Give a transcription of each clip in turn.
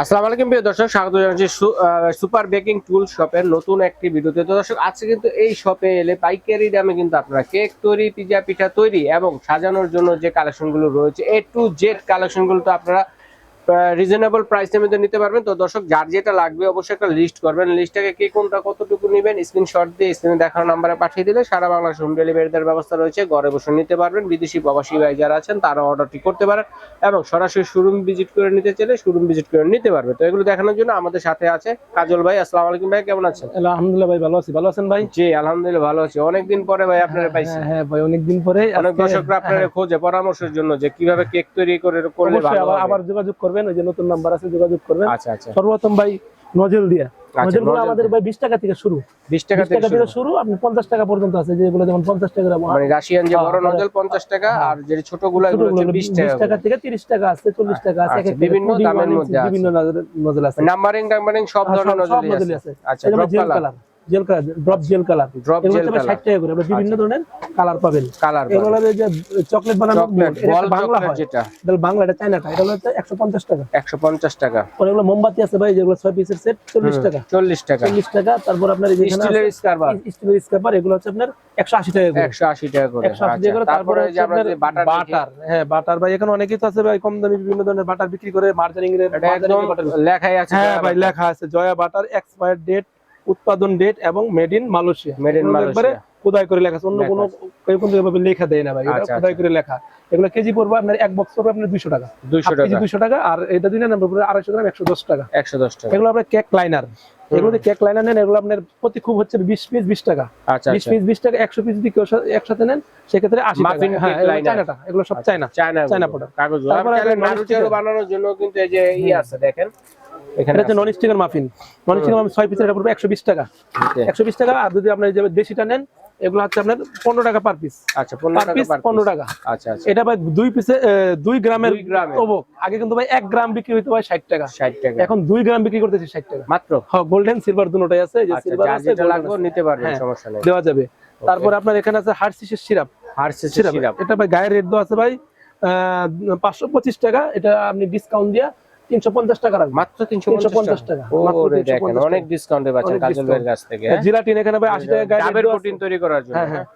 আসসালামু আলাইকুম প্রিয় দর্শক, স্বাগত জানাচ্ছি সুপার বেকিং টুল শপের নতুন একটি ভিডিওতে। তো দর্শক, আজকে কিন্তু এই শপে এলে পাইকারি দামে কিন্তু আপনারা কেক তৈরি, পিজা, পিঠা তৈরি এবং সাজানোর জন্য যে কালেকশনগুলো রয়েছে এ টু জেড কালেকশনগুলো তো আপনারা রিজনেবল প্রাইসের মধ্যে নিতে পারবেন। তো দর্শক যার যেটা লাগবে অবশ্যই একটা লিস্ট করবেন। লিস্টটাকে কে কোনটা কতটুকু নেবেন স্ক্রিনশট দিয়ে স্ক্রিনে দেখানো নাম্বারে পাঠিয়ে দিলে সারা বাংলাদেশ হোম ডেলিভারি দেওয়ার ব্যবস্থা রয়েছে। ঘরে বসে নিতে পারবেন। বিদেশি প্রবাসী ভাই যারা আছেন তারা অর্ডারটি করতে পারেন এবং সরাসরি শোরুম ভিজিট করে নিতে চাইলে শোরুম ভিজিট করে নিতে পারবে। তো এগুলো দেখানোর জন্য আমাদের সাথে আছে কাজল ভাই। আসসালামু আলাইকুম ভাই কেমন আছেন? আলহামদুলিল্লাহ ভাই ভালো আছি। ভালো আছেন ভাই? জি আলহামদুলিল্লাহ ভালো আছি। অনেকদিন পরে ভাই আপনারা পাইছি। হ্যাঁ, হ্যাঁ ভাই অনেকদিন পরে অনেক দর্শকরা আপনারা হ্যাঁ, খোঁজে পরামর্শের জন্য যে কীভাবে কেক তৈরি করে করলে ভালো। আবার যোগাযোগ করবেন। ওই যে নতুন নাম্বার আছে যোগাযোগ করবেন। আচ্ছা আচ্ছা। সর্বপ্রথম ভাই নজেল দিয়ে। আচ্ছা, নজেলগুলো নজেল আমাদের ভাই। 20 টাকা থেকে শুরু। 20 টাকা থেকে শুরু। শুরু আপনি 50 টাকা পর্যন্ত আছে যেগুলো যেমন 50 টাকা মানে রাশিয়ান যে বড়। নজল 50 টাকা। আর যে ছোটগুলো এগুলো হচ্ছে 20 টাকা টাকা থেকে 30 টাকা আছে 40 টাকা আছে একটা বিভিন্ন 2D, দামের মধ্যে আছে। বিভিন্ন নজেল- নজেল আছে। নাম্বারিং নাম্বারিং সব হ্যাঁ, ধরনের আছে। আচ্ছা drop colour gel colour drop gel colour drop gel colour 60 টাকা করে। আপনারা বিভিন্ন ধরনের কালার পাবেন। কালার এগুলো যে চকলেট বানানো বল বাংলা হয়। যেটা। এটা বাংলা এটা চায়নাটা এটা হলো 150 টাকা। 150 টাকা। এগুলো মোমবাতি আছে ভাই যেগুলো ছয় পিসের সেট চল্লিশ টাকা। 40 টাকা। চল্লিশ টাকা। তারপর আপনার এই স্টিলের স্কারবার স্টিলের স্কাপার এগুলো হচ্ছে আপনার একশো আশি টাকা করে। 180 টাকা করে। 180 টাকা আচ্ছা করে। তারপরে যে যে বাটার বাটার হ্যাঁ বাটার ভাই এখানে অনেকেই তো আছে ভাই কম দামি বিভিন্ন ধরনের বাটার বিক্রি করে মার্জারিং এর লেখাই আছে হ্যাঁ ভাই লেখা আছে জয়া বাটার এক্সপায়ার ডেট উৎপাদন ডেট এবং মেড ইন মালয়েশিয়া Malaysia। খোদাই করে লেখা আছে। অন্য কোনো কেউ কিন্তু এভাবে লেখা দেয় না ভাই। এটা আচ্ছা, খোদাই আচ্ছা। করে লেখা। এগুলো কেজি পড়বে আপনার এক বক্স পড়বে আপনার দুইশো টাকা। 200 হাফ কেজি টাকা। দুইশো টাকা আর এটা দিলে না পড়বে আড়াইশো গ্রাম একশো দশ টাকা। 110 টাকা। এগুলো আপনার কেক লাইনার এগুলো কেক লাইনার নেন এগুলো আপনার প্রতি খুব হচ্ছে বিশ পিস বিশ টাকা। আচ্ছা বিশ পিস বিশ টাকা একশো পিস যদি কেউ একসাথে নেন সেক্ষেত্রে আশি টাকা। হ্যাঁ এগুলো চায়নাটা এগুলো সব চায়না চায়না চায়না product। কাগজ। আপনার বানানোর জন্য কিন্তু এই যে ই আছে দেখেন। এখানে এটা হচ্ছে নন স্টিকের মাফিন নন স্টিকের মাফিন ছয় পিসের এটা পড়বে টাকা। আর যদি আপনার এই যে দেশিটা নেন এগুলো হচ্ছে আপনার পনেরো টাকা পার পিস আচ্ছা 15 টাকা পার পনেরো পিস টাকা। আচ্ছা আচ্ছা। এটা ভাই দুই পিসে দুই গ্রামের দুই আগে কিন্তু ভাই এক গ্রাম বিক্রি হইতে ভাই ষাট টাকা। 60 টাকা। এখন গ্রাম বিক্রি করতেছে ষাট টাকা। মাত্র? হ্যাঁ গোল্ডেন সিলভার দুটোটাই আছে যে সিলভার আছে যেটা লাগবে নিতে পারবেন হ্যাঁ। সমস্যা নেই। দেওয়া যাবে। তারপর আপনার এখানে আছে হার্সিসের সিরাপ হার্সিস সিরাপ এটা ভাই গায়ের রেট দেওয়া আছে ভাই পাঁচশো পঁচিশ টাকা। এটা আপনি ডিসকাউন্ট দিয়া তিনশো পঞ্চাশ টাকা রাখবেন মাত্র 350 350 টাকা। মাত্র রে 350 দেখেন টাকা। অনেক ডিসকাউন্টে পাচ্ছেন কাজল ভাইয়ের কাছ থেকে। হ্যাঁ? জিরাটিন এখানে ভাই আশি টাকা ডাবের প্রোটিন তৈরি করার জন্য। হ্যাঁ হ্যাঁ।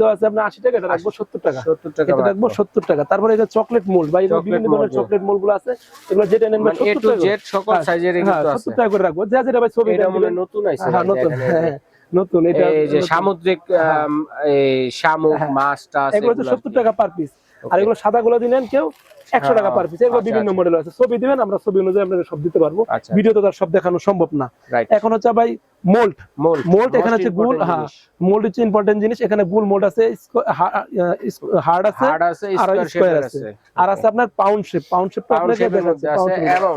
দেওয়া আছে আপনার আশি টাকা এটা রাখব সত্তর টাকা। 70 টাকা এটা রাখব সত্তর টাকা। তারপরে চকলেট মোল্ড বা বিভিন্ন ধরনের চকলেট মোল্ডগুলো আছে এগুলো যেটা নেন মানে এ জেড সকল সাইজের কিন্তু আছে। সত্তর টাকা করে রাখব। যা যেটা ভাই ছবি এটা মনে নতুন আইছে হ্যাঁ নতুন হ্যাঁ। হ্যাঁ, নতুন এটা এই যে সামুদ্রিক হ্যাঁ। এই শামুক হ্যাঁ। মাছ টাছ এগুলো সত্তর। টাকা পার পিস আর এগুলো সাদা গুলো দিলেন কেউ একশো টাকা পার পিস এগুলো আচ্ছা, বিভিন্ন আচ্ছা। মডেল আছে। ছবি দিবেন আমরা ছবি অনুযায়ী আপনাদের সব দিতে পারব। আচ্ছা। ভিডিও তো তার সব দেখানো সম্ভব না। এখন হচ্ছে ভাই মোল্ড মোল্ড এখানে হচ্ছে গুল হ্যাঁ মোল্ড হচ্ছে ইম্পর্টেন্ট জিনিস। এখানে গুল মোল্ড আছে হার্ড আছে আর স্কয়ার আছে। আর আছে আপনার পাউন্ড শেপ পাউন্ড শেপ আছে এবং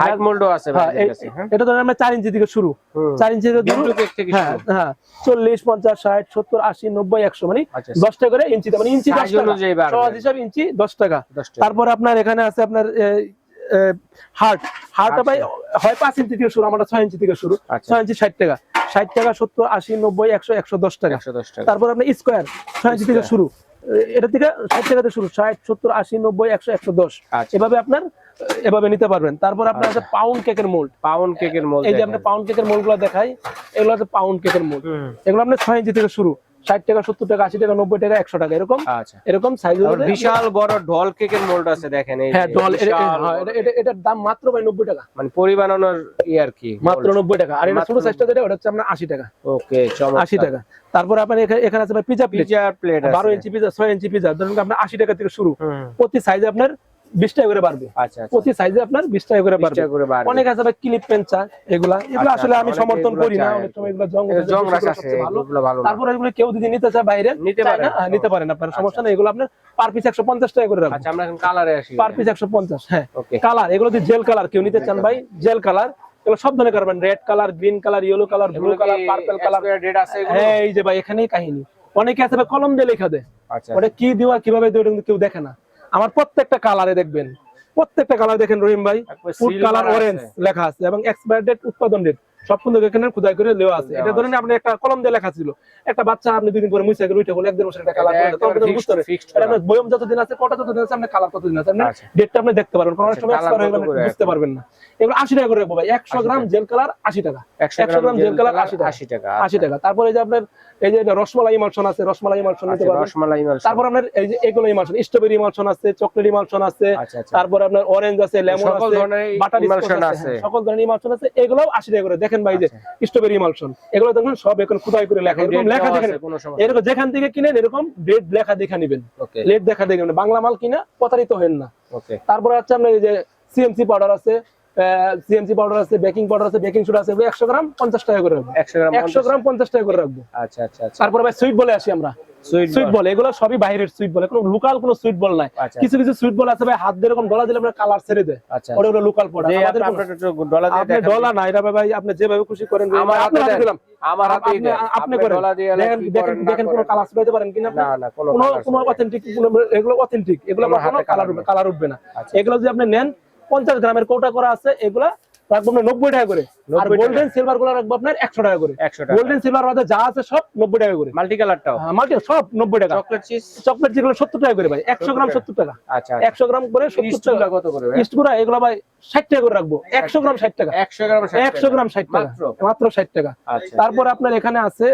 হাইট মোল্ডও আছে হ্যাঁ হ্যাঁ? এটা ধরেন আমরা চার ইঞ্চি থেকে শুরু। হুম। চার ইঞ্চি থেকে শুরু হ্যাঁ হ্যাঁ। চল্লিশ পঞ্চাশ ষাট সত্তর আশি নব্বই একশো মানে আচ্ছা। দশটা করে ইঞ্চি মানে ইঞ্চি টাকা সহজ হিসাব ইঞ্চি দশ টাকা 10 টাকা তারপরে আপনার এখানে আছে আপনার হার্ট। হার্টটা ভাই হয় পাঁচ ইঞ্চি থেকে শুরু আমরা ছয় ইঞ্চি থেকে শুরু। আচ্ছা। ছয় ইঞ্চি ষাট টাকা। ষাট টাকা সত্তর আশি নব্বই একশো একশো দশ টাকা। 110 টাকা। তারপর আপনার স্কোয়ার ছয় ইঞ্চি থেকে শুরু। এটা থেকে ষাট টাকা থেকে শুরু। ষাট সত্তর আশি নব্বই একশো একশো দশ। আচ্ছা। এভাবে আপনার এভাবে নিতে পারবেন। তারপর আপনার আছে পাউন্ড কেকের মোল্ড পাউন্ড কেকের মোল্ড এই যে আমরা পাউন্ড কেকের মোল্ডগুলো দেখাই এগুলো হচ্ছে পাউন্ড কেকের মোল্ড এগুলো আপনার ছয় ইঞ্চি থেকে শুরু ষাট টাকা সত্তর টাকা আশি টাকা নব্বই টাকা একশো টাকা এরকম আচ্ছা। এরকম সাইজ বিশাল বড় ঢল কেকের মোল্ড আছে দেখেন হ্যাঁ হ্যাঁ, এটার দাম মাত্র ভাই নব্বই টাকা। মানে পরি বানানোর ই আর কি মাত্র নব্বই টাকা। আর এটা ছোট সাইজটা যেটা ওটা হচ্ছে আপনার আশি টাকা। ওকে আশি টাকা। তারপর আপনার এখানে এখানে আছে ভাই পিজা প্লেট পিজা প্লেট বারো ইঞ্চি পিজা ছয় ইঞ্চি পিজা ধরুন আপনার আশি টাকা থেকে শুরু। প্রতি সাইজে আপনার বিশ টাকা করে বাড়বে। আচ্ছা প্রতি সাইজে আপনার বিশ টাকা করে বাড়বে। টাকা করে বাড়বে। অনেক আছে ক্লিপ পেন চা এগুলা। এগুলো আসলে আমি সমর্থন করি না অনেক সময় এগুলো জং এর জং রাশ এগুলো আছে সবচেয়ে ভালো। এগুলো ভালো না। তারপর এগুলো কেউ যদি নিতে চায় বাইরে নিতে চায় না, নিতে পারেন আপনার সমস্যা নেই এগুলো আপনার পার পিস একশো পঞ্চাশ টাকা করে রাখবেন আচ্ছা আমরা এখন কালারে আসি। পার পিস একশো পঞ্চাশ হ্যাঁ। কালার এগুলো যদি জেল কালার কেউ নিতে চান ভাই জেল কালার এগুলো সব ধরনের করবেন red colour green colour yellow colour blue colour purple colour হ্যাঁ এই যে ভাই এখানেই কাহিনী। অনেকে আছে কলম দিয়ে লেখা দেয়। আচ্ছা। ওটা কি দেওয়া কীভাবে দেওয়া কেউ দেখে না। আমার প্রত্যেকটা কালারে দেখবেন। প্রত্যেকটা কালার দেখেন রহিম ভাই ফুড কালার অরেঞ্জ লেখা আছে এবং এক্সপায়ার ডেট উৎপাদন ডেট সব কিন্তু এখানে খোদাই করে দেওয়া আছে। এটা ধরেন আপনি একটা কলম দিয়ে লেখা ছিল একটা বাচ্চা আপনি দুই পরে মুছে গেলে উঠে বলে এক দেড় বছর কালার করে তখন একবারে বুঝতে পারবে fixed এটা করা। আপনার বয়ম যতদিন আছে কটা যতদিন আছে আপনার কালার ততদিন আছে আপনি আচ্ছা। ডেটটা আপনি দেখতে পারবেন। কারণ সময় colour হয়ে গেলে বুঝতে পারবেন না। এগুলো আশি টাকা করে রাখব ভাই। একশো 80 গ্রাম জেল কালার আশি টাকা। 100 গ্রাম জেল কালার 80 টাকা। আশি টাকা আশি টাকা। তারপরে যে আপনার এই যে রসমালাই ইমালশন আছে রসমালাই ইমালশন নিতে আচ্ছা, পারবেন। রসমালাই মালসা। তারপর আপনার এই যে এগুলো ইমালশন স্ট্রবেরি ইমালশন আছে চকলেট ইমালশন আছে আচ্ছা আচ্ছা। তারপর আপনার অরেঞ্জ আছে লেমন আছে ধরনের বাটার আছে। হ্যাঁ, সকল ধরনের ইমালশন আছে এগুলোও আশি টাকা করে। দেখেন ভাই যে আচ্ছা। স্ট্রবেরি ইমালশন এগুলো দেখুন সব এখন খুদাই করে লেখা এরকম লেখা দেখেন। এরকম যেখান থেকে কিনেন এরকম ডেট লেখা দেখে নেবেন। লেট দেখা দেখবেন বাংলা মাল কিনা প্রতারিত হেন না। তারপরে হচ্ছে আপনার এই যে সিএমসি পাউডার আছে সিএমসি পাউডার আছে বেকিং পাউডার আছে বেকিং সোডা আছে একশো গ্রাম পঞ্চাশ টাকা করে রাখব। একশো গ্রাম একশো গ্রাম পঞ্চাশ টাকা করে রাখব। আচ্ছা আচ্ছা আচ্ছা। তারপরে ভাই সুইট বলে আসি আমরা। সুইট বল এগুলো সবই বাইরের সুইট বল কোনো লোকাল কোনো সুইট বল নাই। আচ্ছা। কিছু কিছু সুইট বল আছে ভাই হাত দিয়ে এরকম ডলা দিলে আপনার কালার ছেড়ে দেয় আচ্ছা। ওটা হলো লোকাল প্রোডাক্ট আমাদের ডলা দিয়ে আপনি ডলা না এটা ভাই আপনি যেভাবে খুশি করেন আমার হাতে। দিলাম। আমার হাতে আপনি করেন। দেখেন দেখেন দেখেন কোনো। কালার ছড়াইতে পারেন কিনা? না না কোনো কোনো। অথেন্টিক এগুলো অথেন্টিক এগুলো কালার উঠবে না। আচ্ছা। এগুলো যদি আপনি নেন পঞ্চাশ গ্রামের কোটা করা আছে এগুলা রাখব আপনার নব্বই টাকা করে। আর গোল্ডেন সিলভারগুলো রাখব আপনার একশো টাকা করে। একশো টাকা। গোল্ডেন সিলভার মধ্যে যা আছে সব নব্বই টাকা করে। মাল্টি কালারটাও? মাল্টি সব নব্বই টাকা। চকলেট চিজ চকলেট যেগুলো সত্তর টাকা করে ভাই। একশো গ্রাম সত্তর টাকা। আচ্ছা একশো গ্রাম করে সত্তর টাকা। কত করে ইস্ট গুঁড়া এগুলো ভাই ষাট টাকা করে রাখব। একশো গ্রাম ষাট টাকা। একশো গ্রাম একশো গ্রাম ষাট টাকা। মাত্র? ষাট টাকা। আচ্ছা। তারপর আপনার এখানে আছে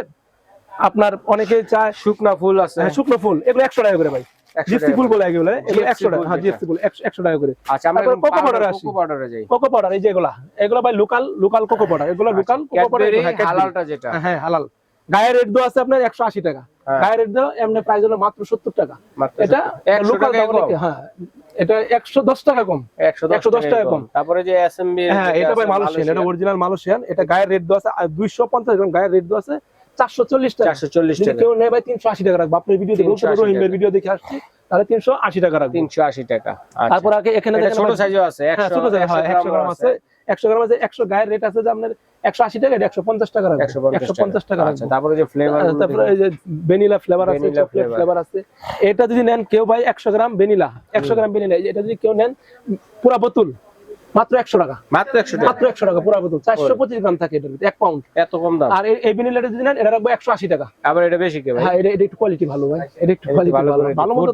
আপনার অনেকে চায় শুকনা ফুল আছে। হ্যাঁ, শুকনো ফুল। এগুলো একশো টাকা করে ভাই। 100 জিপসি টাকা ফুল বলে এগুলো এগুলো একশো টাকা হ্যাঁ জিপসি ফুল একশো একশো টাকা করে। আচ্ছা আমরা কোকো powder, powder আসি। কোকো powder যাই কোকো পাউডার এই যেগুলা এগুলো। ভাই লোকাল লোকাল কোকো পাউডার এগুলো লোকাল কোকো পাউডার হালালটা যেটা। হ্যাঁ হালাল। গায়ের রেট দেওয়া আছে আপনার একশো আশি টাকা। হ্যাঁ। গায়ের রেট দেওয়া এমনি প্রাইস হলো মাত্র সত্তর টাকা। এটা লোকাল হ্যাঁ এটা একশো দশ টাকা কম। 110 110 টাকা কম। তারপরে যে হ্যাঁ এটা ভাই মালয়েশিয়ান এটা অরিজিনাল মালয়েশিয়ান এটা গায়ের রেট দেওয়া আছে দুইশো পঞ্চাশ গ্রাম গায়ের রেট দেওয়া আছে চারশো চল্লিশ টাকা। 440 যদি টাকা। কেউ নেয় ভাই তিনশো আশি টাকা রাখব। আপনার ভিডিও দেখে 380 ভিডিও দেখে আসছি তাহলে তিনশো আশি টাকা রাখব। 380 টাকা আচ্ছা। তারপর আগে এখানে এটা ছোট সাইজও আছে হ্যাঁ 100 ছোট size, হ্যাঁ, 100 গ্রাম আছে একশো গ্রাম আছে একশো গায়ের রেট আছে যে আপনার একশো আশি টাকা একশো পঞ্চাশ টাকা রাখব। একশো পঞ্চাশ টাকা। আচ্ছা রাখব। তারপরে যে ফ্লেভার তারপরে এই যে ভ্যানিলা ফ্লেভার আছে চকলেট ফ্লেভার আছে। এটা যদি নেন কেউ ভাই একশো গ্রাম ভ্যানিলা একশো গ্রাম ভ্যানিলা এটা যদি কেউ নেন পুরা বোতল মাত্র একশো টাকা। মাত্র 100 টাকা। মাত্র একশো টাকা পুরা বোতল। চারশো পঁচিশ গ্রাম থাকে এটার ভিতরে এক পাউন্ড এত কম দাম। আর এই- ভ্যানিলাটা যদি নেন এটা রাখব একশো আশি টাকা। আবার এটা বেশি হ্যাঁ এটা একটু কোয়ালিটি ভালো ভাই। এটা একটু কোয়ালিটি ভালো ভালো। মতো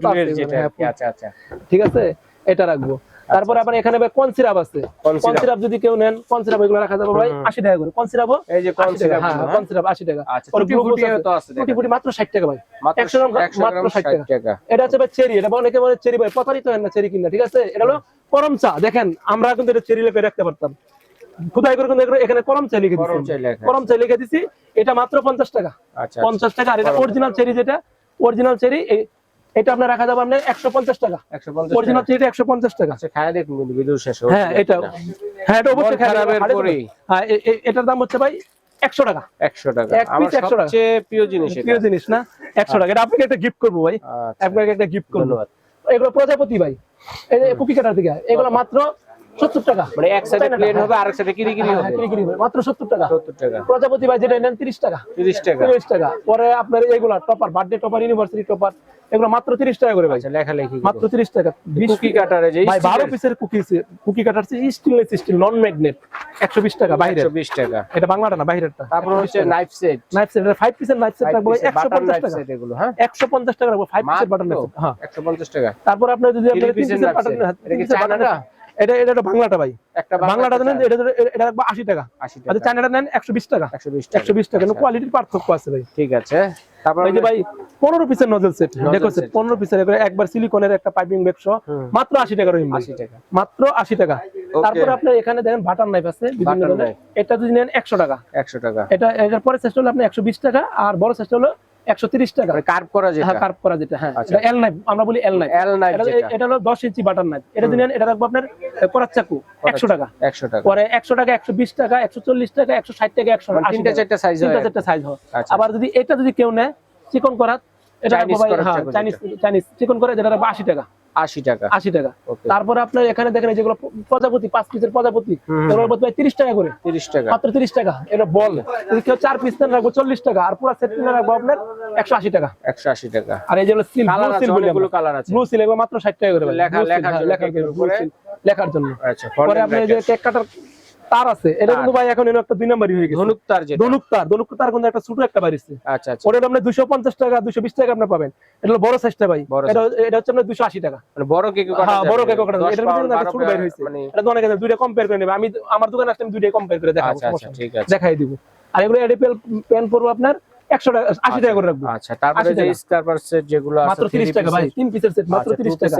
হ্যাঁ। আচ্ছা আচ্ছা। ঠিক আছে? এটা রাখব। তারপরে আবার এখানে ভাই সিরাপ আছে। Corn syrup. যদি কেউ নেন কর্ন সিরাপ এগুলো রাখা যাবে ভাই হুম। আশি টাকা করে। কর্ন সিরাপও এই যে কর্ন সিরাপ হ্যাঁ কর্ন সিরাপ আশি টাকা। আচ্ছা টুটি ফুটি তো আছে কোটি কোটি মাত্র ষাট টাকা ভাই। মাত্র 100 গ্রাম মাত্র 60 60 টাকা। এটা হচ্ছে ভাই চেরি এটা অনেকে বলে চেরি ভাই প্রতারিত হয় না চেরি কিনা ঠিক আছে? এটা হলো করম চা। দেখেন আমরা কিন্তু এটা চেরি লেখে রাখতে পারতাম। খুদাই করে কিন্তু এখানে- করম চা লিখে দিচ্ছি করম চা লিখে। দিছি। এটা মাত্র পঞ্চাশ টাকা। আচ্ছা পঞ্চাশ টাকা। আর এটা অরিজিনাল চেরি যেটা অরিজিনাল চেরি এটা আপনার রাখা যাবে আপনার একশো পঞ্চাশ টাকা। 150 অরিজিনাল চেরিটা একশো পঞ্চাশ টাকা। আচ্ছা খায় দেখুন ভিডিও শেষ হ্যাঁ এটা হ্যাঁ এটা অবশ্যই। হ্যাঁ এটার দাম হচ্ছে ভাই একশো টাকা। 100 টাকা। আমার piece 100 টাকা। সবচেয়ে প্রিয় জিনিস প্রিয় জিনিস না? একশো টাকা। এটা আপনাকে একটা গিফট করব ভাই। আচ্ছা। আপনাকে একটা গিফট করব। এগুলো প্রজাপতি ভাই। এই কুকি কাটার এগুলো মাত্র সত্তর টাকা। মানে এক সাইডে প্লেন হবে আর এক সাইডে কিরি কিরি হ্যাঁ, হবে। মাত্র সত্তর টাকা। 70 টাকা। প্রজাপতি ভাই যেটা নেন তিরিশ টাকা। 30 টাকা। তিরিশ টাকা। পরে আপনার এগুলা topper birthday topper university topper এগুলো মাত্র তিরিশ টাকা করে ভাই। আচ্ছা লেখালেখি মাত্র তিরিশ টাকা। কুকি কাটারে যে ভাই বারো পিসের cookie cookie cutter steel non magnet একশো বিশ টাকা বাইরে 120 টাকা। এটা বাংলাটা না বাইরেরটা। তারপর হচ্ছে knife set knife set five পিসের নাইফ সেট রাখব একশো পঞ্চাশ টাকা। সেট এগুলো হ্যাঁ? একশো পঞ্চাশ টাকা রাখব ফাইভ পিসের বাটার নাইফ হ্যাঁ। 150 টাকা। তারপর আপনার যদি আপনার এটা? এটা একটা বাংলাটা ভাই। একটা বাংলাটা দেন এটা এটা রাখব টাকা। 80 আচ্ছা টাকা। চায়নাটা নেন একশো বিশ টাকা। 120 টাকা। টাকা। আচ্ছা, কোয়ালিটির পার্থক্য আছে ভাই। ঠিক আছে। তারপর এই যে ভাই পনেরো পিসের নজল সেট দেখো সেট পিসের একবার সিলিকনের একটা পাইপিং ব্যাগ সহ মাত্র আশি টাকা রহিম 80 টাকা। মাত্র আশি টাকা। তারপরে আপনার এখানে দেখেন বাটার নাইফ আছে বিভিন্ন এটা যদি নেন একশো টাকা। 100 টাকা। এটা এটার পরে চেষ্টা হলো আপনি একশো বিশ টাকা। আর বড় চেষ্টা হলো একশো তিরিশ টাকা। মানে কার্ভ করা যেটা। হ্যাঁ কার্ভ করা যেটা হ্যাঁ। আচ্ছা। এটা এল নাইফ আমরা বলি এল নাইফ এল নাইফ যেটা। এটা হলো দশ ইঞ্চি বাটার নাইফ এটা যদি এটা রাখব আপনার চাকু একশো টাকা। 100 টাকা। পরে একশো টাকা একশো বিশ টাকা একশো চল্লিশ টাকা একশো ষাট টাকা একশো মানে তিনটা চারটা সাইজ হয়। তিনটা চারটা সাইজ হয়। আচ্ছা। আবার যদি এটা যদি কেউ নেয় চিকন করাত এটা হ্যাঁ চাকু চাইনিজ চাইনিজ চিকন করে যেটা রাখব আশি টাকা। 80 টাকা। আশি টাকা। তারপরে আপনার এখানে দেখেন যেগুলো প্রজাপতি পাঁচ পিসের প্রজাপতি ভাই তিরিশ টাকা করে। 30 টাকা। মাত্র তিরিশ টাকা। এটা বল। কেউ চার পিস নেন রাখব চল্লিশ টাকা। আর পুরো সেট নিলে রাখব আপনার একশো আশি টাকা। 180 টাকা। আর এই যেগুলো সিল ব্লু সিল বলে কালার আছে। ব্লু সিল এগুলো মাত্র ষাট টাকা করে লেখা লেখা- লেখার হ্যাঁ, জন্য লেখার জন্য, আচ্ছা পরে আপনি যে কেক কাটার তার আছে। এটা কিন্তু ভাই এখন একটা দুই নাম্বারই হয়ে গেছে। ধনুক তার যেটা। ধনুক তার ধনুক তার কিন্তু একটা ছোট একটা বাড়িছে। আচ্ছা আচ্ছা। ওটা আপনি দুশো পঞ্চাশ টাকা দুশো বিশ টাকা আপনি পাবেন। এটা হলো বড় সাইজটা ভাই। এটা এটা হচ্ছে আপনার দুশো আশি টাকা। মানে বড় কেক হ্যাঁ বড় কেক কাটা এটার মধ্যে কিন্তু একটা ছোট বাইর মানে এটা তো অনেক আছে, দুইটা কম্পেয়ার করে নেবে। আমি আমার দোকানে আসলে আমি দুইটা কম্পেয়ার করে দেখাবো আচ্ছা আচ্ছা ঠিক আছে। দেখাই দিব। আর এগুলো এডিপিএল পেন পড়ব আপনার। একশো টাকা আশি টাকা করে রাখব। আচ্ছা তারপরে যে টাকা। সেট যেগুলো মাত্র তিরিশ টাকা ভাই তিন পিসের সেট মাত্র তিরিশ টাকা।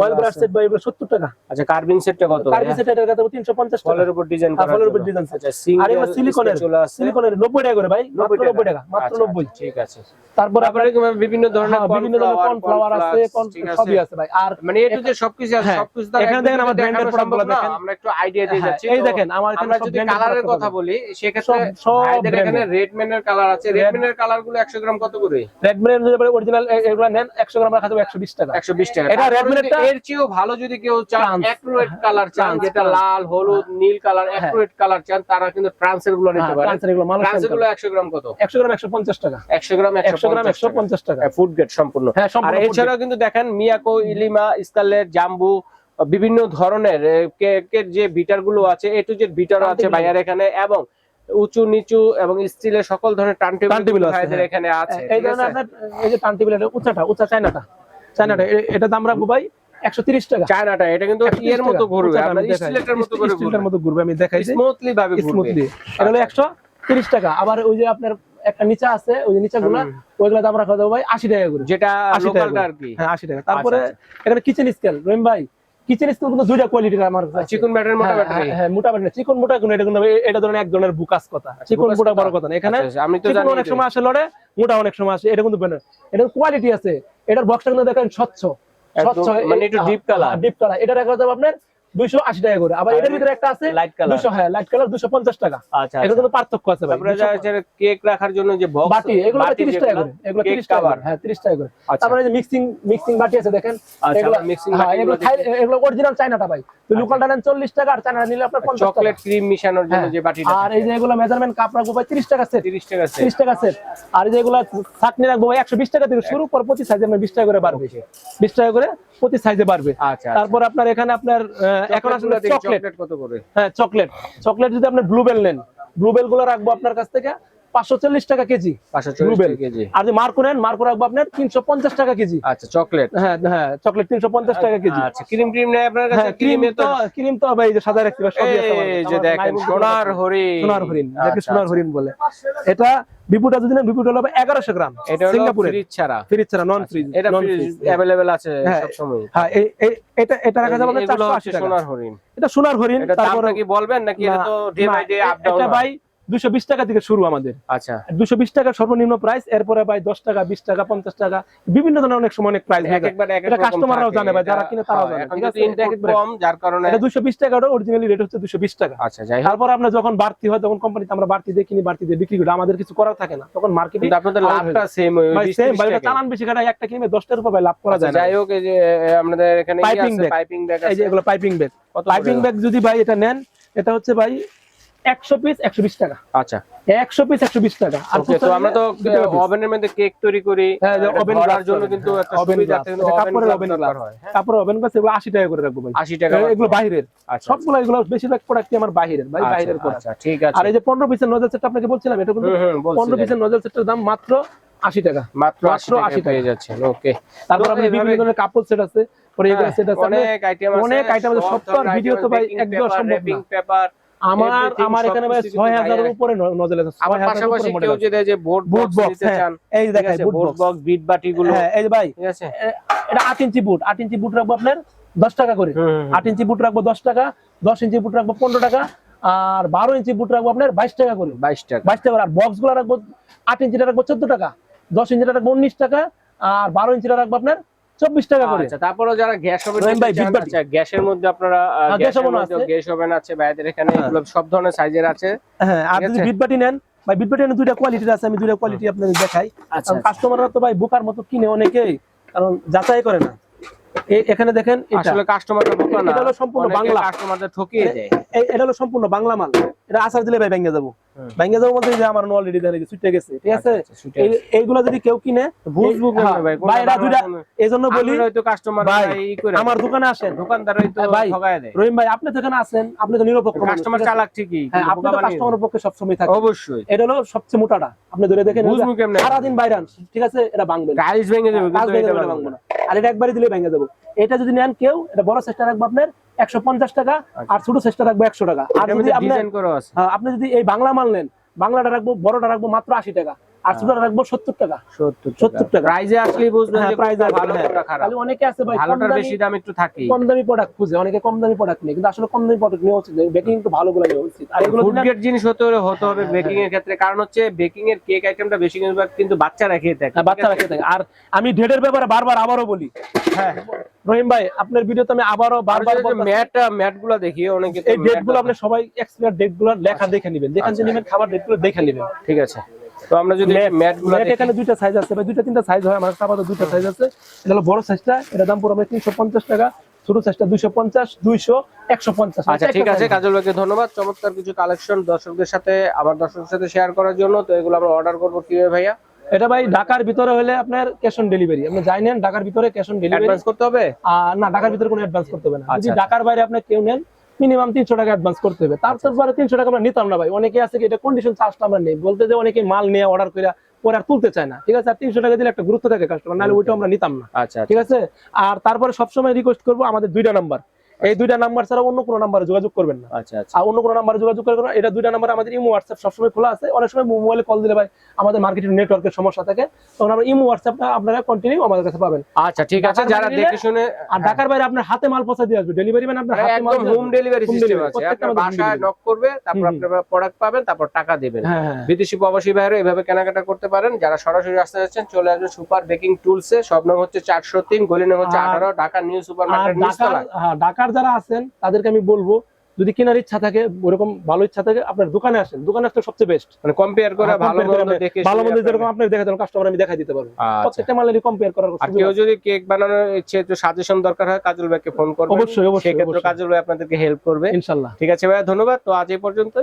ওয়াল ব্রাশ সেট ভাই সত্তর টাকা। আচ্ছা কার্ভিং সেটটা কত কার্বি সেট এটার কাছে তিনশো পঞ্চাশ ফলের উপর ডিজাইন করা ফলের উপর design আচ্ছা আর এগুলো সিলিকনের সিলিকনের নব্বই টাকা করে ভাই মাত্র নব্বই টাকা মাত্র নব্বই। ঠিক আছে। তারপর আপনার বিভিন্ন ধরনের বিভিন্ন ধরনের কর্নফ্লাওয়ার আছে আছে। সবই আছে ভাই। আর মানে এ টু যে সবকিছু আছে হ্যাঁ, সবকিছু এখানে দেখেন আমার ভিডিওতে brand এর দেখানো product গুলো সম্ভব না। দেখেন। আমরা একটু আইডিয়া দিয়ে যাচ্ছি। এই দেখেন আমার এখানে যদি কালারের কথা বলি সেক্ষেত্রে সব- সব ভাইদের brand এখানে রেডম্যানের কালার আছে। Red- কালারগুলো 100 গ্রাম কত করে? রেডমির যদি অরিজিনাল এগুলো নেন একশো গ্রাম রাখা যাবে একশো বিশ টাকা। 120 টাকা। এটা Redmi এর চেয়েও ভালো যদি কেউ চান। কালার চান যেটা লাল হলুদ নীল কালার অ্যাক্রোয়েট কালার চান তারা কিন্তু ট্রান্সেরগুলো নিতে পারে। এগুলো মাল ট্রান্সেরগুলো 100 গ্রাম কত? একশো গ্রাম একশো পঞ্চাশ টাকা। 100 গ্রাম একশো গ্রাম একশো 150 পঞ্চাশ টাকা। ফুড গ্রেড সম্পূর্ণ। হ্যাঁ আর সম্পূর্ণ এছাড়াও কিন্তু দেখেন মিয়াকো ইলিমা স্কারলেট জাম্বু বিভিন্ন ধরনের কেকের যে বিটারগুলো আছে এ টু জেড বিটার আছে। ভাইয়ার এখানে এবং উঁচু নিচু এবং স্টিলের সকল ধরনের Turntable টেবিল ভাইদের হ্যাঁ। এখানে আছে এই ধরনের আপনার এই যে টান টেবিল উঁচাটা উঁচা চায়নাটা। চায়নাটা এটা দাম রাখব ভাই একশো তিরিশ টাকা। চায়নাটা এটা কিন্তু 130 ইয়ের মতো। ঘুরবে আপনার স্টিলের মতো করে স্টিলের মতো ঘুরবে আমি দেখাই স্মুথলি ভাবে ঘুরবে। স্মুথলি এটা হলো একশো তিরিশ টাকা। আবার ওই যে আপনার একটা নিচা আছে ওই যে নিচা গুলা হুম। ওইগুলা দাম রাখা ভাই আশি টাকা করে। যেটা 80 টাকা লোকালটা আর কি। হ্যাঁ আশি টাকা। তারপরে আচ্ছা, এখানে কিচেন স্কেল রহিম ভাই কিচেন স্কেল কিন্তু দুইটা কোয়ালিটির আমার চিকন ব্যাটারি মোটা ব্যাটার হ্যাঁ, হ্যাঁ, মোটা ব্যাটারি চিকন মোটা কোনো এটা কিন্তু এটা ধরনের এক ধরনের বুকাস কথা। চিকন মোটা কথা। বড় কথা না। এখানে আচ্ছা, আমি তো জানি অনেক সময় আসে লড়ে মোটা অনেক সময় আসে এটা কিন্তু ব্যানার এটার কোয়ালিটি আছে। এটার বক্সটা কিন্তু দেখেন স্বচ্ছ। স্বচ্ছ মানে একটু ডিপ কালার ডিপ কালার এটা রাখা যাবে আপনার দুইশো আশি টাকা করে। আবার এটার ভিতরে একটা আছে লাইট কালার দুশো হ্যাঁ লাইট কালার দুশো পঞ্চাশ টাকা। আচ্ছা এটা কিন্তু পার্থক্য আছে ভাই। তারপরে 200 কেক রাখার জন্য যে বাটি এগুলো তিরিশ টাকা করে। এগুলো তিরিশ টাকা করে, হ্যাঁ তিরিশ টাকা করে। আচ্ছা। তারপরে যে মিক্সিং মিক্সিং বাটি আছে দেখেন। আচ্ছা, এগুলো আমরা mixing বাটিগুলো এগুলো অরিজিনাল চাইনাটা ভাই। তো লোকালটা নেন চল্লিশ টাকা আর চাইনা নিলে আপনার পঞ্চাশ চকলেট ক্রিম মিশানোর জন্য হ্যাঁ। যে বাটিটা আর এই যে এগুলো মেজারমেন্ট কাপ রাখব ভাই তিরিশ টাকা সেট 30 টাকা সেট তিরিশ টাকা সেট আর এই যে এগুলো চাটনি রাখব ভাই একশো বিশ টাকা থেকে শুরু পর প্রতি সাইজে বিশ টাকা করে বাড়বে। বিশ টাকা করে প্রতি সাইজে বাড়বে। আচ্ছা তারপর আপনার এখানে আপনার এখন আসলে চকলেট। চকলেট কত করে? হ্যাঁ চকলেট। চকলেট যদি আপনি ব্লুবেল নেন ব্লুবেলগুলো রাখব আপনার কাছ থেকে। পাঁচশো চল্লিশ টাকা কেজি 540 Bluebell। কেজি আর যদি মার্কো নেন মার্কো রাখবো আপনার তিনশো পঞ্চাশ টাকা কেজি আচ্ছা চকলেট হ্যাঁ হ্যাঁ চকলেট তিনশো পঞ্চাশ টাকা কেজি আচ্ছা ক্রিম ক্রিম নেই আপনার কাছে হ্যাঁ ক্রিম ক্রিমে তো ক্রিম তো ভাই এই যে সাদা রাখতে পারে সবই আছে আমার এই কাছে। যে আমার দেখেন নাই বলতে সোনার পারবো না। হরিণ সোনার হরিণ যাকে আচ্ছা, সোনার আচ্ছা। হরিণ বলে এটা বিপুটা যদি নেন বিপুটা হলো এগারোশো গ্রাম এটা হলো সিঙ্গাপুরের ফ্রিজ ছাড়া ফ্রিজ ছাড়া নন ফ্রিজ এটা ফ্রিজ अवेलेबल আছে হ্যাঁ। সব সময় হ্যাঁ এই- এই- এটা এটা রাখা যাবে এগুলো চারশো হচ্ছে আশি টাকা সোনার হরিণ এটা সোনার হরিণ এটা তারপরে দামটা কি বলবেন নাকি এটা না, তো day by day up down এটা ভাই দুশো বিশ টাকা থেকে শুরু আমাদের। আচ্ছা। দুশো বিশ টাকা সর্বনিম্ন প্রাইস এরপরে ভাই দশ টাকা বিশ টাকা পঞ্চাশ টাকা বিভিন্ন ধরনের অনেক সময় অনেক প্রাইস এটা কাস্টমাররাও জানে ভাই, যারা কিনে তারাও হ্যাঁ, জানে, ঠিক আছে? কম যার কারণে এটা দুশো বিশ টাকা অরিজিনালি রেট হচ্ছে দুশো বিশ টাকা। আচ্ছা যাই তারপর যখন বাড়তি হয় তখন কোম্পানিতে আমরা বাড়তি দিয়ে কিনি বাড়তি দিয়ে বিক্রি করি। আমাদের কিছু করার থাকে না। তখন মার্কেটে আপনাদের লাভটা সেম ওই ভাই 20 সেম ভাই এটা চালান বেশি কাটা একটা কিনে দশটার উপর ভাই লাভ করা আচ্ছা, যায় না। যাই হোক এই যে আমাদের এখানে Piping bag। পাইপিং ব্যাগ এই যে এগুলো পাইপিং ব্যাগ পাইপিং ব্যাগ যদি ভাই এটা নেন এটা হচ্ছে ভাই একশো পিস একশো বিশ টাকা। আচ্ছা। একশো পিস একশো বিশ টাকা। তো আমরা তো নিলে দুটো piece। ওভেনের মধ্যে কেক তৈরি করি। হ্যাঁ, জন্য। কিন্তু কাপড়ের। হয় হ্যাঁ? ওভেন গাছ এগুলো আশি টাকা করে রাখব ভাই। 80 টাকা এগুলো বাইরের আচ্ছা সবগুলো এগুলো বেশিরভাগ প্রোডাক্টই আমার বাইরের ভাই আচ্ছা, বাইরের প্রোডাক্ট আচ্ছা ঠিক আছে। আর এই যে পনেরো পিসের সেটটা আপনাকে বলছিলাম এটা কিন্তু। পনেরো পিসের নজল সেটের দাম মাত্র আশি টাকা। মাত্র আশি 80 টাকা। 80 পেয়ে যাচ্ছেন ওকে তারপর আপনি বিভিন্ন ধরনের কাপড় সেট আছে পরে এগুলো সেট আছে অনেক আইটেম অনেক আছে, সব video তো ভাই একদম সম্ভব না। পেপার আমার আমার এখানে ভাই সবকিছু ছয় কিন্তু হাজারের বাইরে- উপরে নজল আছে হাজারের পাশাপাশি কেউ যদি যে বোর্ড বক্স নিতে চান এই দেখাই বোর্ড বক্স বিট বাটি গুলো হ্যাঁ এই ভাই ঠিক আছে। এটা আট ইঞ্চি বুট আট ইঞ্চি বুট রাখব আপনার দশ টাকা করে। হুম, হুম, হুম। আট ইঞ্চি বুট রাখব দশ টাকা দশ ইঞ্চি বুট রাখব পনেরো টাকা আর বারো ইঞ্চি বুট রাখব আপনার বাইশ টাকা করে। 22 টাকা। বাইশ টাকা আর বক্সগুলো রাখব আট ইঞ্চিটা রাখব চোদ্দ টাকা দশ ইঞ্চিটা রাখব উনিশ টাকা আর বারো ইঞ্চিটা রাখব আপনার চব্বিশ টাকা করে। আচ্ছা তারপরে যারা গ্যাস ওভেন। আচ্ছা গ্যাসের মধ্যে আপনারা হ্যাঁ, oven মধ্যে আছে। গ্যাস ওভেন আছে ভাইদের এখানে হ্যাঁ। সব ধরনের সাইজের আছে। হ্যাঁ আর যদি বিটবাটি নেন ভাই বিটবাটি দুইটা কোয়ালিটির আছে আমি দুইটা কোয়ালিটি আপনাদের দেখাই। আচ্ছা কাস্টমাররা তো ভাই বোকার মতো কিনে অনেকেই কারণ যাচাই করে না। এখানে দেখেন এটা। আসলে কাস্টমারটা বোকা না। এটা হলো সম্পূর্ণ বাংলা। কাস্টমারদের ঠকিয়ে দেয়। এটা হলো সম্পূর্ণ বাংলা মাল। এটা আচার দিলে ভাই ভেঙে যাব। ভাঙ্গা যাব বলতে যে আমার অলরেডি দেখা যায় ছুটে গেছে ঠিক আছে? আচ্ছা, আচ্ছা। এইগুলা যদি কেউ কিনে বুঝব হ্যাঁ, ভাই? ভাই এরা দুইটা বলি হয়তো কাস্টমার ভাই, আমার দোকানে আসেন। দোকানদারই তো ভাই, ঠগায় দেয়। রহিম ভাই আপনি আসেন আপনি তো নিরপেক্ষ কাস্টমার চালাক ঠিকই হ্যাঁ আপনি তো কাস্টমারের পক্ষে সবসময় থাকেন। অবশ্যই। এটা হলো সবচেয়ে মোটাটা। আপনি ধরে দেখেন বুঝব কেমনে? সারাদিন বাইরান ঠিক আছে? এটা ভাঙবে টাইলস ভেঙে যাবে ভাঙবে না। আর এটা একবারই দিলে ভেঙে যাব। এটা যদি নেন কেউ এটা বড় চেষ্টা রাখব আপনার। একশো পঞ্চাশ টাকা আচ্ছা। আর ছোট সাইজটা রাখব একশো টাকা। আর যদি আপনি আপনার ডিজাইন করা আছে। হ্যাঁ, আপনি যদি এই বাংলা মাল নেন বাংলাটা রাখব বড়টা রাখব মাত্র আশি টাকা। আর রাখব সত্তর টাকা। 70 70 টাকা। প্রাইজে আসলেই বুঝবেন হ্যাঁ, যে price ভালো হ্যাঁ। খারাপ। অনেকে আছে ভাই ভালোটার বেশি দাম একটু থাকেই। কম দামি প্রোডাক্ট খুঁজে অনেকে কম দামি প্রোডাক্ট নেই কিন্তু আসলে কম দামি প্রোডাক্ট নেওয়া উচিত বেকিং একটু ভালো গুলো নেওয়া উচিত। আর এগুলো ফুড জিনিস হতে হলে হতে হবে বেকিং এর ক্ষেত্রে। কারণ হচ্ছে বেকিং এর কেক আইটেমটা বেশি কিন্তু বাচ্চারা খেয়ে থাকে। হ্যাঁ, বাচ্চারা খেতে থাকে। আর আমি ডেটের ব্যাপারে বারবার আবারও বলি। হ্যাঁ। রহিম ভাই আপনার ভিডিওতে আমি আবারও বারবার ম্যাট ম্যাটগুলো দেখি অনেকে এই mat ডেটগুলো আছে। আপনি সবাই এক্সপায়ার ডেটগুলো লেখা দেখে নেবেন। যেখান থেকে নেবেন খাবার ডেটগুলো দেখে নেবেন। ঠিক আছে। তো আমরা যদি ম্যাটগুলো ম্যাট এখানে দুইটা সাইজ আছে। ভাই দুইটা তিনটা সাইজ হয় আমার কাছে আপাতত দুইটা সাইজ আছে। এটা হলো বড় সাইজটা এটা দাম পড়বে তিনশো পঞ্চাশ টাকা ছোট সাইজটা দুইশো পঞ্চাশ দুইশো একশো পঞ্চাশ। আচ্ছা ঠিক আছে কাজল ভাইকে ধন্যবাদ। চমৎকার কিছু কালেকশন দর্শকদের সাথে আমার দর্শকদের সাথে শেয়ার করার জন্য। তো এগুলো আমরা অর্ডার করব কীভাবে ভাইয়া? এটা ভাই ঢাকার ভিতরে হলে আপনার ক্যাশ অন ডেলিভারি আপনি যাই নেন ঢাকার ভিতরে ক্যাশ অন ডেলিভারি অ্যাডভান্স করতে হবে? না ঢাকার ভিতরে কোনো অ্যাডভান্স করতে হবে না। যদি আচ্ছা, ঢাকার বাইরে আপনি কেউ নেন মিনিমাম তিনশো টাকা অ্যাডভান্স করতে হবে। তারপরে তিনশো টাকা আমরা নিতাম না ভাই। অনেকে আছে কি এটা কন্ডিশন চার্জটা আমরা নেই। বলতে যে অনেকে মাল নিয়ে অর্ডার করে পরে আর তুলতে চায় না। ঠিক আছে? আর তিনশো টাকা দিলে একটা গুরুত্ব থাকে কাস্টমার নাহলে ওইটা আমরা নিতাম না। আচ্ছা আচ্ছা। ঠিক আছে? আর তারপরে সবসময় রিকোয়েস্ট করব আমাদের দুইটা নাম্বার এই দুইটা নাম্বার ছাড়া অন্য কোনো নাম্বারে যোগাযোগ করবেন না। আচ্ছা আচ্ছা। আর অন্য কোনো নাম্বারে যোগাযোগ করবেন না। এটা দুইটা নাম্বার আমাদের ইমো হোয়াটসঅ্যাপ সবসময় খোলা আছে। অনেক সময় মোবাইলে কল দিলে ভাই আমাদের মার্কেটিং নেটওয়ার্কের সমস্যা থাকে। তখন আমরা ইমো হোয়াটসঅ্যাপটা আপনারা কন্টিনিউ আমাদের কাছে পাবেন। আচ্ছা ঠিক আছে। যারা দেখে শুনে আর ঢাকার বাইরে আপনার হাতে মাল পৌঁছে দিয়ে আসবে। ডেলিভারি ম্যান আপনার হাতে মাল হোম ডেলিভারি সিস্টেম আছে। আপনার বাসায় নক করবে তারপর আপনারা প্রোডাক্ট পাবেন তারপর টাকা দিবেন। হ্যাঁ হ্যাঁ। বিদেশি প্রবাসী বাইরে এভাবে কেনাকাটা করতে পারেন। যারা সরাসরি আসতে যাচ্ছেন চলে আসবেন সুপার বেকিং টুলসে। সব নাম হচ্ছে চারশো তিন গলি নাম হচ্ছে আর- আঠারো ঢাকা নিউ সুপার মার্কেট নিচতলা হ্যাঁ ঢাকার যারা আছেন তাদেরকে আমি বলব যদি কেনার ইচ্ছা থাকে ওরকম ভালো ইচ্ছা থাকে আপনার দোকানে আসেন। দোকানে আসলে সবচেয়ে বেস্ট মানে কম্পেয়ার করে ভালো মন্দ দেখে ভালো মন্দ যেরকম আপনি দেখা দেন কাস্টমার আমি দেখাই দিতে পারব। আচ্ছা। প্রত্যেকটা মালেরই কম্পেয়ার করার আর কেউ যদি কেক বানানোর ইচ্ছে একটু সাজেশন দরকার হয় কাজল ভাইকে ফোন করবেন। অবশ্যই, অবশ্যই, সেক্ষেত্রে কাজল ভাই আপনাদেরকে হেল্প করবে। ইনশাল্লাহ। ঠিক আছে ভাই ধন্যবাদ। তো আজ এই পর্যন্ত